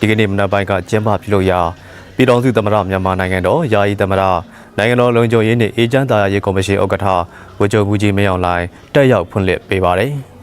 ဒီကနေ့မနက်ပိုင်းကကျင်းပပြုလုပ်ရာပြည်တော်စုသမ္မတမြန်မာနိုင်ငံတော်ယာယီသမ္မတနိုင်ငံတော်လုံခြုံရေးနှင့်အေဂျင့်တာယာရေးကော်မရှင်ဥက္ကဋ္ဌဝကြိုဘူးကြီးမင်းအောင်လှိုင်တက်ရောက်ဖွင့်လှစ်ပေးပါတယ်။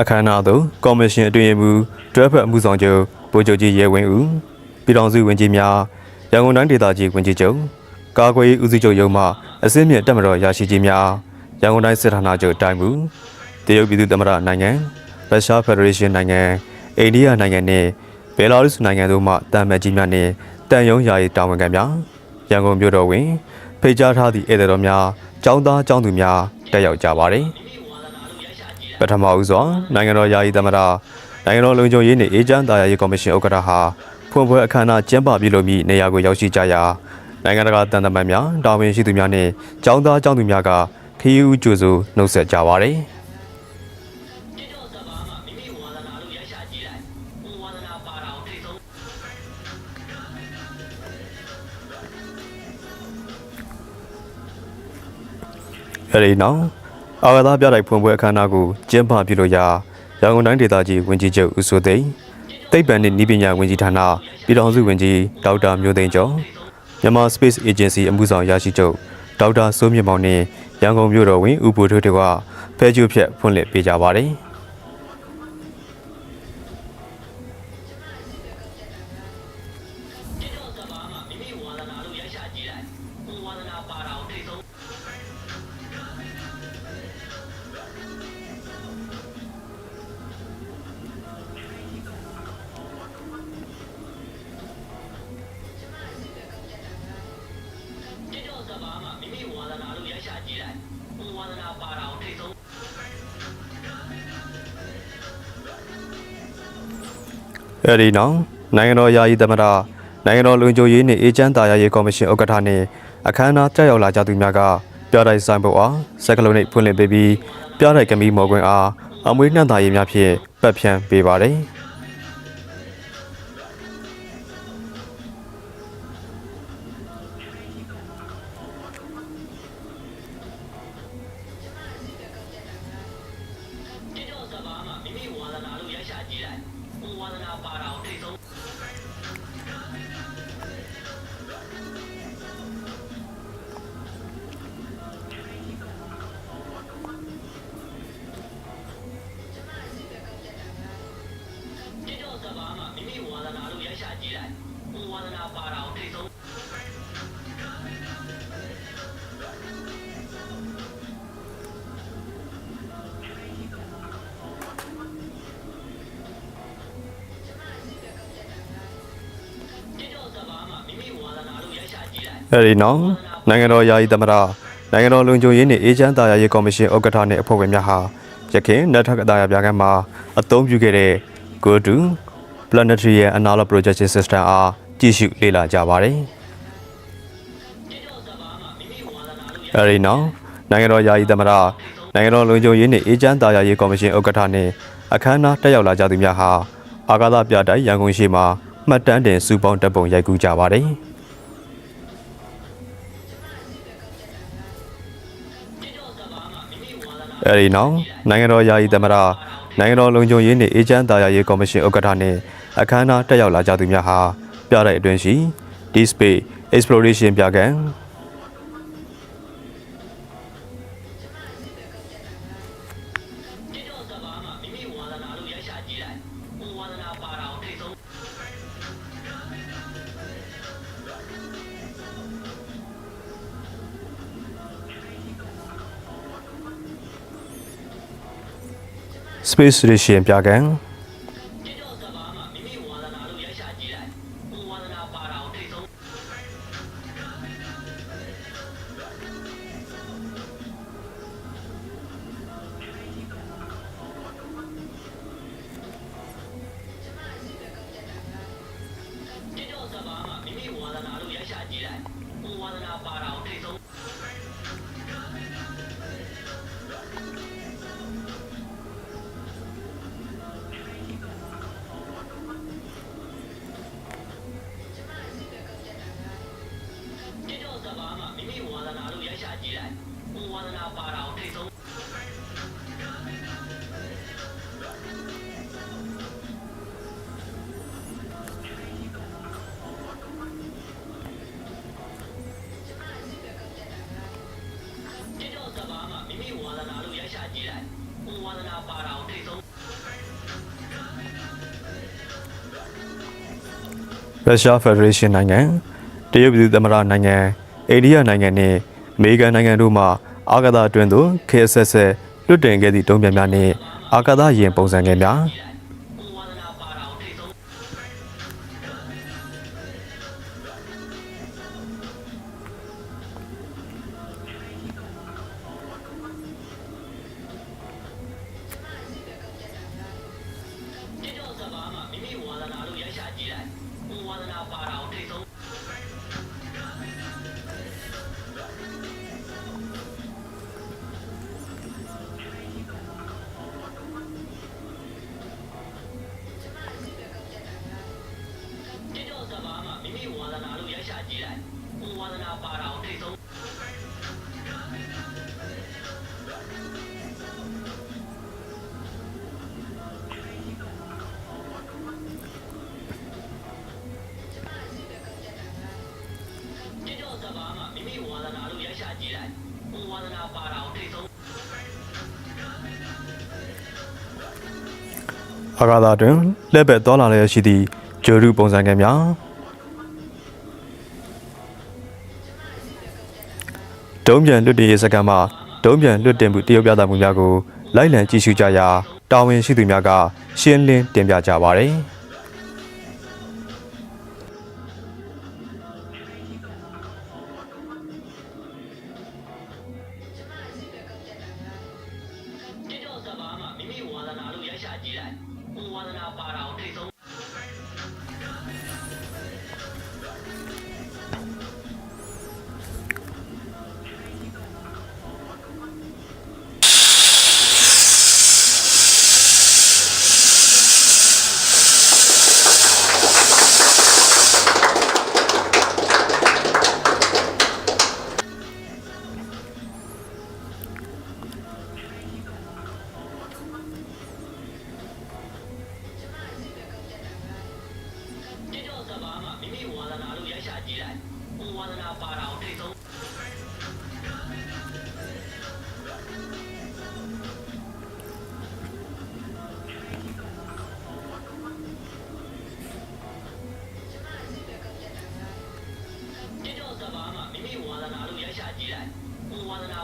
အခမ်းအနားသို့ကော်မရှင်အတွင်းရေးမှူးတွဲဖက်အမှုဆောင်ချုပ်ဗိုလ်ချုပ်ကြီးရဲဝင်းဦးပြည်ထောင်စုဝန်ကြီးများရန်ကုန်တိုင်းဒေသကြီးဝန်ကြီးချုပ်ကာကွယ်ရေးဦးစီးချုပ်ရုံးမှအစင်းမြင့်တက်မတော်ရရှိကြီးများရန်ကုန်တိုင်းစစ်ဌာနချုပ်တိုင်းမူတရုတ်ပြည်သူ့သမ္မတနိုင်ငံရုရှားဖက်ဒရေးရှင်းနိုင်ငံအိန္ဒိယနိုင်ငံနှင့်ဘယ်လာရုစ်နိုင်ငံတို့မှတာမန်ကြီးများနှင့်တန်ယုံယာယီတာဝန်ခံများရန်ကုန်မြို့တော်တွင်ဖိတ်ကြားထားသည့်ဧည့်သည်တော်များចောင်းသားចောင်းသူများတက်ရောက်ကြပါသည် ပထမဦးစွာနိုင်ငံတော်ယာယီသမ္မတနိုင်ငံတော်လုံခြုံရေးနှင့်အေဂျင့်တာယာရေးကော်မရှင်ဥက္ကဋ္ဌဟာဖွင့်ပွဲအခမ်းအနားကျင်းပပြုလုပ်မည့်နေရာကိုရောက်ရှိကြရာနိုင်ငံတကာတန်တမန်များတာဝန်ရှိသူများနှင့်ចောင်းသားចောင်းသူများကခရီးဦးကြိုဆိုနှုတ်ဆက်ကြပါသည်အဲဒီနောက် အာဂသာပြတိုက်ဖွင့်ပွဲအခမ်းအနားကိုကျင်းပပြုလုပ်ရာရန်ကုန်တိုင်းဒေသကြီးဝန်ကြီးချုပ်ဦးစိုးသိန်းသိပ္ပံနှင့်ဤပညာဝန်ကြီးဌာနပြည်ထောင်စုဝန်ကြီးဒေါက်တာမျိုးသိန်းကျော်မြန်မာ Space Agency အမှုဆောင်ရရှိချုပ်ဒေါက်တာစိုးမြင့်မောင်နှင့်ရန်ကုန်မြို့တော်ဝင်ဦးဘိုထွေးတို့ကဖဲကျုပ်ဖြတ်ဖွင့်လှစ်ပေးကြပါတယ်။ အဲဒီနောက်နိုင်ငံတော်ယာယီသမ္မတနိုင်ငံတော်လုံခြုံရေးနှင့်အေဂျင့်တာယာရေးကော်မရှင်ဥက္ကဋ္ဌနှင့်အခမ်းအနားတက်ရောက်လာကြသူများကပြတိုက်ဆိုင်ဖို့အားစက်ကလုံးနှင့်ဖွင့်လှစ်ပေးပြီးပြတိုက်ကမီးမော်ကွင်းအားအမွေးနှံ့သာရေးများဖြင့်ပတ်ဖြန်းပေးပါတယ်။ အဲဒီနောက်နိုင်ငံတော်ယာယီသမ္မတနိုင်ငံတော်လုံခြုံရေးနှင့်အေဂျင့်တာယာရေးကော်မရှင်ဥက္ကဋ္ဌနှင့်အဖွဲ့ဝင်များဟာရခိုင်နယ်ထက်တာယာပြကမ်းမှာအသုံးပြုခဲ့တဲ့ Go to Planetary Analog Projection System အားကြည့်ရှုလေ့လာကြပါတယ်။အဲဒီနောက်နိုင်ငံတော်ယာယီသမ္မတနိုင်ငံတော်လုံခြုံရေးနှင့်အေဂျင့်တာယာရေးကော်မရှင်ဥက္ကဋ္ဌနှင့်အခမ်းအနားတက်ရောက်လာကြသူများဟာအာကာသပြတိုက်ရန်ကုန်ရှိမှာမှတ်တမ်းတင်စုပေါင်းတပ်ပုံရိုက်ကူးကြပါတယ်။အဲဒီနောက်နိုင်ငံတော်ယာယီသမ္မတနိုင်ငံတော်လုံခြုံရေးနှင့်အေဂျင့်တာယာရေးကော်မရှင်ဥက္ကဋ္ဌနှင့် အခမ်းအနားတက်ရောက်လာကြသူများဟာပြတိုက်အတွင်းရှိ Deep Space Exploration ပြကံ Space Station ပြကံအ ရုရှားဖက်ဒရေးရှင်းနိုင်ငံတရုတ်ပြည်သူ့သမ္မတနိုင်ငံအိန္ဒိယနိုင်ငံနဲ့အမေရိကန်နိုင်ငံတို့မှအာကာသအတွင်းသို့ခေတ်ဆက်ဆက်လွတ်တင်ခဲ့သည့်တုံးပြန်များနှင့်အာကာသယာဉ်ပုံစံငယ်များ အာကာသတွင်လက်ဘက်သွားလာလျက်ရှိသည့်ဂျိုရုပုံစံငယ်များဒုံးပြန်လွတ်တင်ရေးစကန်မှဒုံးပြန်လွတ်တင်မှုတရုတ်ပြသမှုများကိုလိုက်လံကြည့်ရှုကြရာတာဝန်ရှိသူများကရှင်းလင်းတင်ပြကြပါ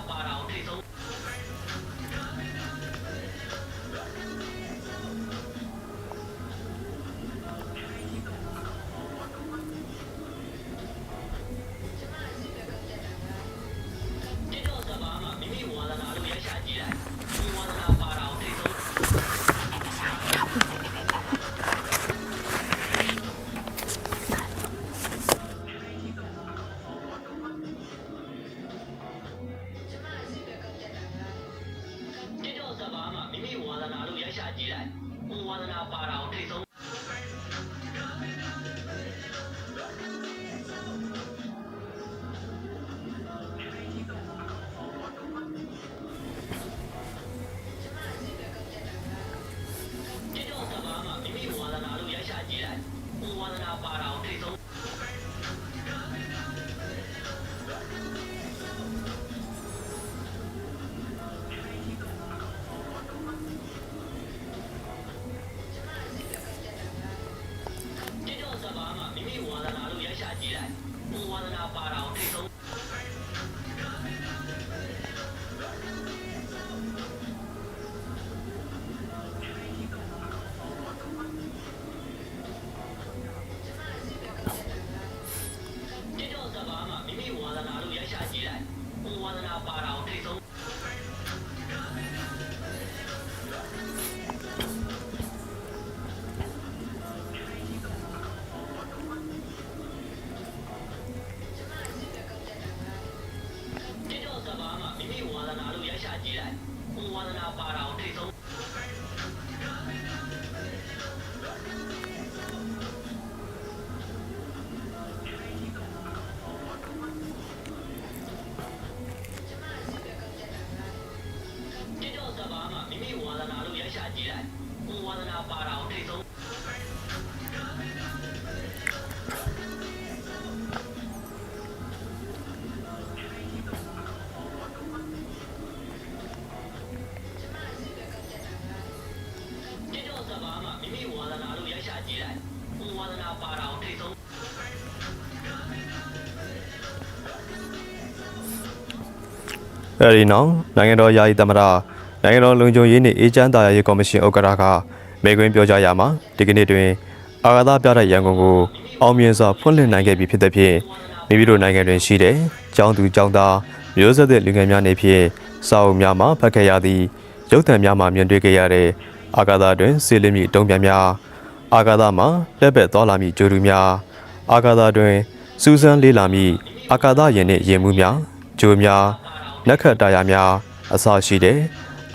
သည်။ အဲဒီနောက်နိုင်ငံတော်ယာယီသမ္မတနိုင်ငံတော်လုံခြုံရေးနှင့်အေဂျင့်တာယာရေးကော်မရှင်ဥက္ကဋ္ဌကမေခွန်းပြောကြားရမှာဒီကနေ့တွင်အာဂါသပြတဲ့ရန်ကုန်ကိုအောင်မြင်စွာဖွင့်လှစ်နိုင်ခဲ့ပြီဖြစ်တဲ့ဖြင့်မိမိတို့နိုင်ငံတွင်ရှိတဲ့ကျောင်းသူကျောင်းသားမျိုးဆက်တဲ့လူငယ်များနေဖြင့်စာအုပ်များမှာဖတ်ခဲ့ရသည့်ရုပ်သံများမှာမြင်တွေ့ခဲ့ရတဲ့အာဂါသတွင်စေလင်းမြတုံးပြန်များအာဂါသမှာလက်ဘက်သွားလာမည့်ဂျိုတူများအာဂါသတွင်စူးစမ်းလေးလာမည့်အာဂါသရင်နှင့်ရင်မှုများဂျိုများ နက်ခတ်တာယာများအစရှိတဲ့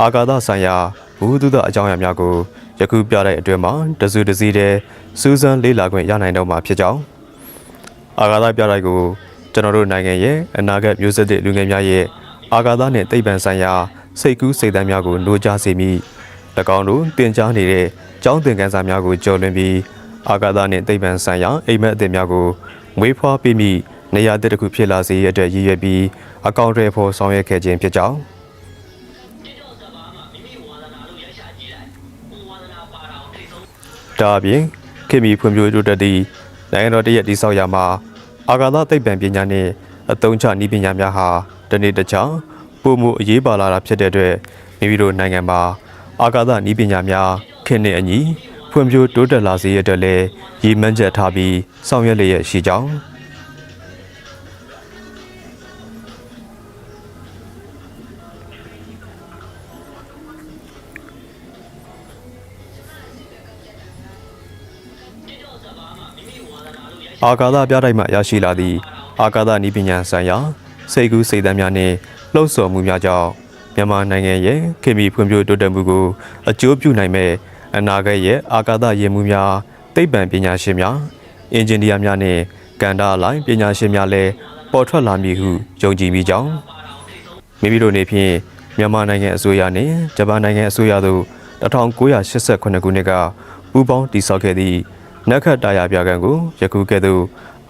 အာဂါသဆိုင်ရာဘူဒုဒအကြောင်းအရာများကိုယခုပြတဲ့အတွင်းမှာတစုတစည်းတဲ့စူးစမ်းလေးလာခွင့်ရနိုင်တော့မှာဖြစ်ကြောင်းအာဂါသပြတိုက်ကိုကျွန်တော်တို့နိုင်ငံရဲ့အနာဂတ်မျိုးဆက်သစ်လူငယ်များရဲ့အာဂါသနှင့်သိပ္ပံဆိုင်ရာစိတ်ကူးစိတ်သန်းများကိုလိုချစေမိ၎င်းတို့တင် जा နေတဲ့ကျောင်းသင်ခန်းစာများကိုကျော်လွန်ပြီးအာဂါသနှင့်သိပ္ပံဆိုင်ရာအိမ်မက်အသစ်များကိုမွေးဖွားပေးမိ နေရာတစ်ခုဖြစ်လာစေရတဲ့ရည်ရွယ်ပြီးအကောင့်တွေဖို့ဆောင်ရွက်ခဲ့ခြင်းဖြစ်ကြောင်းဒါအပြင်ခေတ်မီဖွံ့ဖြိုးတိုးတက်သည့်နိုင်ငံတော်တရက်တိဆောက်ရာမှာအာဂါသသိပ္ပံပညာနှင့်အသုံးချနည်းပညာများဟာတနေ့တစ်ချောင်းပုံမှုအရေးပါလာတာဖြစ်တဲ့အတွက်မိမိတို့နိုင်ငံမှာအာဂါသနည်းပညာများခေတ်နှင့်အညီဖွံ့ဖြိုးတိုးတက်လာစေရတဲ့လည်းရည်မှန်းချက်ထားပြီးဆောင်ရွက်လျက်ရှိကြောင်း အာကာသပြတိုက်မှရရှိလာသည့်အာကာသနည်းပညာဆိုင်ရာစိတ်ကူးစိတ်သန်းများနှင့်လှုပ်ဆော်မှုများကြောင့်မြန်မာနိုင်ငံရဲ့ခေတ်မီဖွံ့ဖြိုးတိုးတက်မှုကိုအကျိုးပြုနိုင်မဲ့အနာဂတ်ရဲ့အာကာသရည်မှုများသိပ္ပံပညာရှင်များအင်ဂျင်နီယာများနှင့်ကန်တာအလိုက်ပညာရှင်များလည်းပေါ်ထွက်လာမည်ဟုယုံကြည်မိကြောင်းမိမိတို့နေဖြင့်မြန်မာနိုင်ငံအစိုးရနှင့်ဂျပန်နိုင်ငံအစိုးရတို့1988ခုနှစ်ကပူးပေါင်းတည်ဆောက်ခဲ့သည့် နက်ခတ်တာယာပြကံကိုယခုကဲ့သို့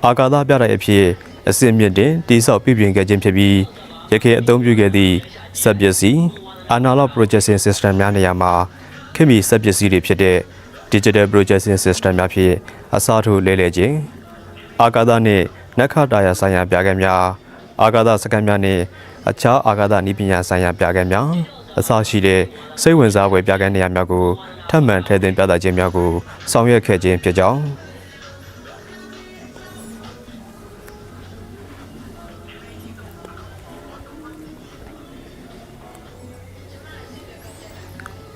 အာကာသပြတဲ့အဖြစ်အစစ်မြစ်တင်တိဆောက်ပြုပြင်ခဲ့ခြင်းဖြစ်ပြီးရခိုင်အသုံးပြုခဲ့သည့်စက်ပစ္စည်း analog processing system များနေရာမှာခေတ်မီစက်ပစ္စည်းတွေဖြစ်တဲ့ digital processing system များဖြင့်အစားထိုးလဲလှယ်ခြင်းအာကာသနှင့်နက်ခတ်တာယာဆိုင်ရာပြကံများအာကာသစကန်များနှင့်အခြားအာကာသနည်းပညာဆိုင်ရာပြကံများ အစရှိတဲ့စိတ်ဝင်စားဖွယ်ပြကံနေရာများကိုထပ်မံထည့်သွင်းပြသခြင်းများကိုဆောင်ရွက်ခဲ့ခြင်းဖြစ်ကြောင်း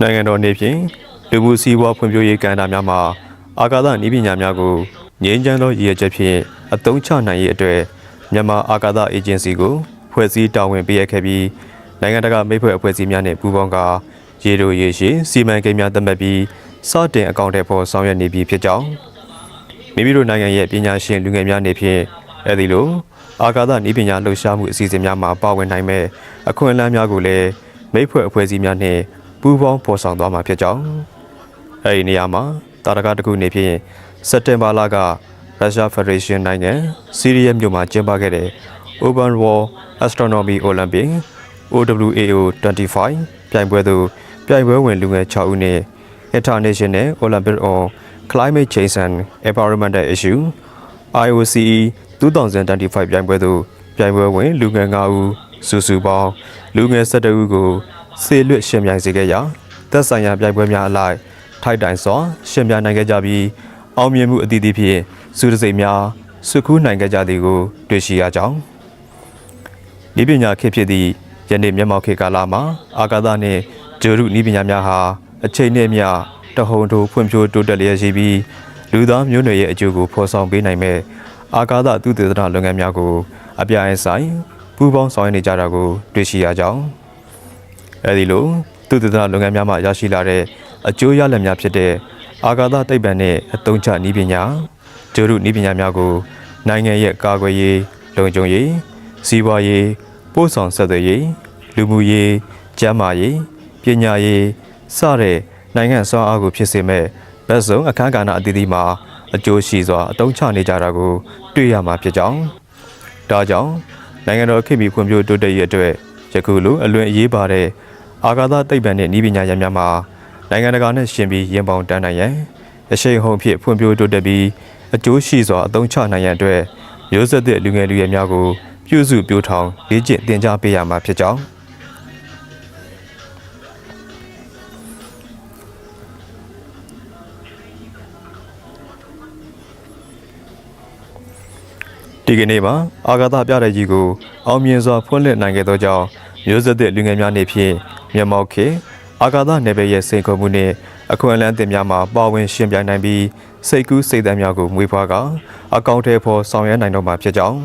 နိုင်ငံတော်နေဖြင့်လူမှုစီးပွားဖွံ့ဖြိုးရေးကဏ္ဍများမှာအာကာသနည်းပညာများကိုငြိမ်းချမ်းသောရည်ရွယ်ချက်ဖြင့်အသုံးချနိုင်ရေးအတွက်မြန်မာအာကာသအေဂျင်စီကိုဖွဲ့စည်းတာဝန်ပေးအပ်ခဲ့ပြီး နိုင်ငံတကာမိတ်ဖက်အဖွဲ့အစည်းများနှင့်ပူးပေါင်းကာရေတိုရေရှည်စီမံကိန်းများသတ်မှတ်ပြီးစတင်အကောင့်တွေပေါ်ဆောင်ရွက်နေပြီဖြစ်ကြောင်းမိမိတို့နိုင်ငံရဲ့ပညာရှင်လူငယ်များနေဖြင့်အဲဒီလိုအာကာသနည်းပညာလှူရှားမှုအစီအစဉ်များမှာပါဝင်နိုင်မဲ့အခွင့်အလမ်းများကိုလည်းမိတ်ဖက်အဖွဲ့အစည်းများနှင့်ပူးပေါင်းဖော်ဆောင်သွားမှာဖြစ်ကြောင်းအဲဒီနေရာမှာတာရကတစ်ခုနေဖြင့်စက်တင်ဘာလကရုရှားဖက်ဒရေးရှင်းနိုင်ငံစီးရီးယားမြို့မှာကျင်းပခဲ့တဲ့ Open War Astronomy Olympic OWAO 25ပြိုင်ပွဲသို့ပြိုင်ပွဲဝင်လူငယ်6ဦးနဲ့ International Olympic on Climate Change and Environmental Issue IOCE 2025ပြိုင်ပွဲသို့ပြိုင်ပွဲဝင်လူငယ်9ဦးစုစုပေါင်းလူငယ်12ဦးကိုဆေလွတ်ရှင်ပြိုင်စေခဲ့ရာသက်ဆိုင်ရာပြိုင်ပွဲများအလိုက်ထိုက်တိုင်စွာရှင်ပြိုင်နိုင်ခဲ့ကြပြီးအောင်မြင်မှုအသီးသီးဖြင့်စုတစိမ့်များစုခူးနိုင်ခဲ့ကြသည်ကိုတွေ့ရှိရကြောင်းဤပညာခေတ်ဖြစ်သည့် ယနေ့မျက်မှောက်ခေတ်ကာလမှာအာကာသနှင့်ဂျိုရုဤပညာများဟာအချိန်နှင့်မျှတဟုန်ထိုးဖွံ့ဖြိုးတိုးတက်လျက်ရှိပြီးလူသားမျိုးနွယ်ရဲ့အကျိုးကိုဖော်ဆောင်ပေးနိုင်မဲ့အာကာသသုတေသနလုပ်ငန်းများကိုအပြိုင်ဆိုင်ပူးပေါင်းဆောင်ရွက်နေကြတာကိုတွေ့ရှိရကြောင်းအဲဒီလိုသူတည်တာလုပ်ငန်းများမှရရှိလာတဲ့အကျိုးရလဒ်များဖြစ်တဲ့အာဂါသသိပ္ပံနဲ့အသုံးချနည်းပညာဂျိုရုနည်းပညာများကိုနိုင်ငံရဲ့ကာကွယ်ရေးလုံခြုံရေးစီးပွားရေး ပို့ဆောင်ဆက်သွယ်ရေးလူမှုရေးကျန်းမာရေးပညာရေးစတဲ့နိုင်ငံစွမ်းအားကိုဖြစ်စေမဲ့ဘက်စုံအခမ်းကဏ္ဍအသီးသီးမှာအကျိုးရှိစွာအသုံးချနေကြတာကို တွေ့ရမှာဖြစ်ကြောင်းဒါကြောင့်နိုင်ငံတော်ခေတ်မီဖွံ့ဖြိုးတိုးတက်ရေးအတွက်ယခုလိုအလွန်အရေးပါတဲ့အာဂါသသိပ္ပံနှင့်ဤပညာရများမှာနိုင်ငံတကာနဲ့ရှင်ပြီးရင်ပေါင်တန်းနိုင်ရန်အရှိန်ဟုန်ဖြင့်ဖွံ့ဖြိုးတိုးတက်ပြီးအကျိုးရှိစွာအသုံးချနိုင်ရန်အတွက်မျိုးဆက်သစ်လူငယ်လူရွယ်များကို ပြုစုပြောထောင်လေ့ကျင့်သင်ကြားပေးရမှာဖြစ်ကြောင်းဒီကနေ့မှာအာဂါသပြတဲ့ကြီးကိုအောင်မြင်စွာဖွင့်လှစ်နိုင်ခဲ့သောကြောင့်မျိုးဆက်သစ်လူငယ်များနေဖြင့်မြန်မာခေအာဂါသနယ်ပယ်ရဲ့စိန်ခေါ်မှုနှင့်အခွင့်အလမ်းတင်များမှာပါဝင်ရှင်ပြိုင်နိုင်ပြီးစိတ်ကူးစိတ်သမ်းများကိုမွေးဖွားကာအကောင့်ထဲပေါ်ဆောင်ရွက်နိုင်တော့မှာဖြစ်ကြောင်း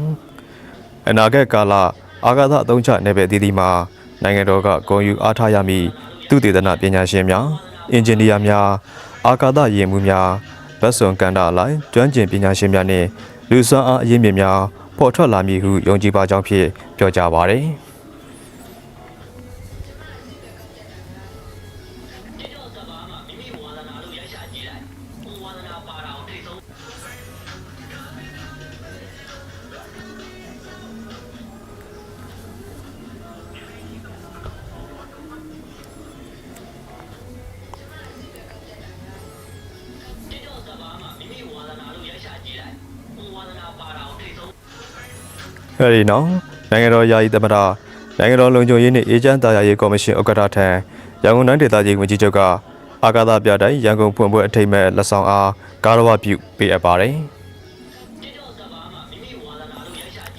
အနာဂတ်ကာလအာဂါသအသုံးချနယ်ပယ်အသီးသီးမှာနိုင်ငံတော်ကဂုဏ်ယူအားထားရမည့်သူတေသနပညာရှင်များအင်ဂျင်နီယာများအာကာသယာဉ်မှူးများဗတ်စွန်ကန်တာအလိုက်ကျွမ်းကျင်ပညာရှင်များနှင့်လူစွမ်းအားအရင်းမြစ်များပေါ်ထွက်လာမည်ဟုယုံကြည်ပါကြောင်းဖြင့်ပြောကြားပါရယ် အဲဒီနောက်နိုင်ငံတော်ယာယီသမ္မတနိုင်ငံတော်လုံခြုံရေးနှင့်အေဂျင့်တာယာရေးကော်မရှင်ဥက္ကဋ္ဌထံရန်ကုန်တိုင်းဒေသကြီးဝန်ကြီးချုပ်ကအာကာသပြတိုင်းရန်ကုန်ဖွင့်ပွဲအထိမ်းအမှတ်လက်ဆောင်အားကာရဝပြုပေးအပ်ပါတယ်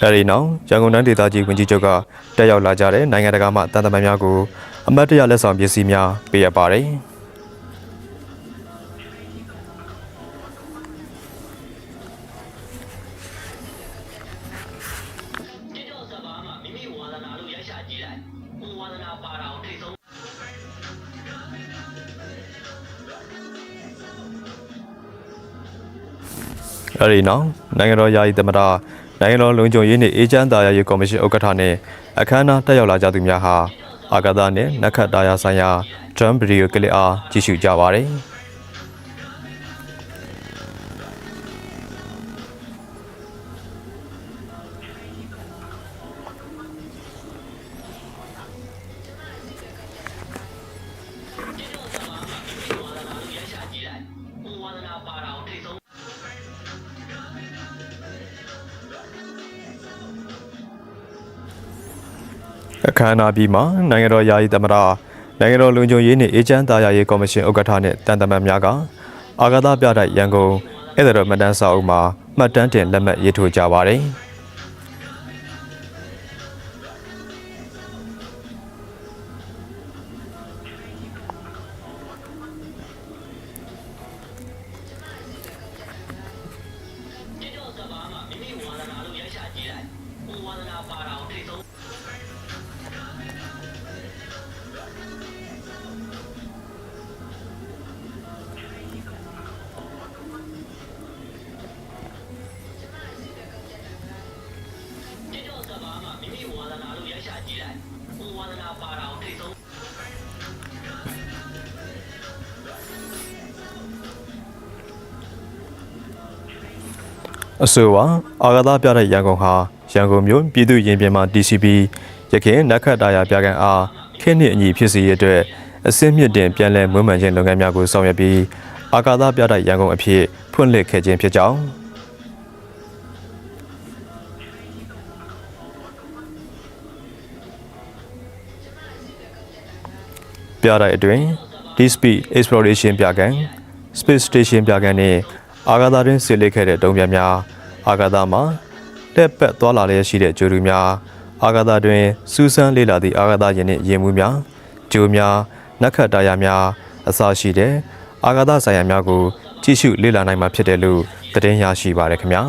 အဲဒီနောက်ရန်ကုန်တိုင်းဒေသကြီးဝန်ကြီးချုပ်ကတက်ရောက်လာကြတဲ့နိုင်ငံတကာမှတန်တမန်များကိုအမတ်တရလက်ဆောင်ပစ္စည်းများပေးအပ်ပါတယ် အဲဒီနောက်နိုင်ငံတော်ယာယီသမ္မတနိုင်ငံတော်လုံခြုံရေးနှင့်အေဂျင့်တာယာရေးကော်မရှင်ဥက္ကဋ္ဌနှင့်အခမ်းအနားတက်ရောက်လာကြသူများဟာအာကာသနှင့်နက္ခတ်တာယာဆိုင်ရာဒရမ်ဗီဒီယိုကလစ်အားကြည့်ရှုကြပါသည် အခမ်းအနားပြီးမှနိုင်ငံတော်ယာယီသမ္မတနိုင်ငံတော်လုံခြုံရေးနှင့်အေဂျင့်တာယာရေးကော်မရှင်ဥက္ကဋ္ဌနှင့်တန်တမန်များကအာကာသပြတိုက်ရန်ကုန်ဧည့်သည်တော်မှတ်တမ်းစာအုပ်မှာမှတ်တမ်းတင်လက်မှတ်ရေးထိုးကြပါသည် အဆိုပါအာကာသပြတဲ့ရန်ကုန်ဟာရန်ကုန်မြို့ပြည်သူ့ရင်ပြင်မှာ TCP ရခိုင်နက္ခတ်တာယာပြကန်အားခင်းနှင့်အညီဖြစ်စေရတဲ့အတွက်အစင်းမြင့်တင်ပြန်လည်မွမ်းမံခြင်းလုပ်ငန်းများကိုဆောင်ရွက်ပြီးအာကာသပြတဲ့ရန်ကုန်အဖြစ်ဖွင့်လှစ်ခဲ့ခြင်းဖြစ်ကြောင်းပြတဲ့အတွင်း Deep Space Exploration ပြကန် Space Station ပြကန်နဲ့ အာကာသတွင်ဆစ်လက်ခဲ့တဲ့တုံးပြန်များအာကာသမှာတက်ပတ်သွားလာလျက်ရှိတဲ့ဂျိုလူများအာကာသတွင်စူးစမ်းလေ့လာသည့်အာကာသယာဉ်နှင့်ယာဉ်မှုများဂျိုများနက္ခတ်တာယာများအစရှိတဲ့အာကာသဆိုင်ရာများကိုကြည့်ရှုလေ့လာနိုင်မှာဖြစ်တယ်လို့သတင်းရရှိပါရခင်ဗျာ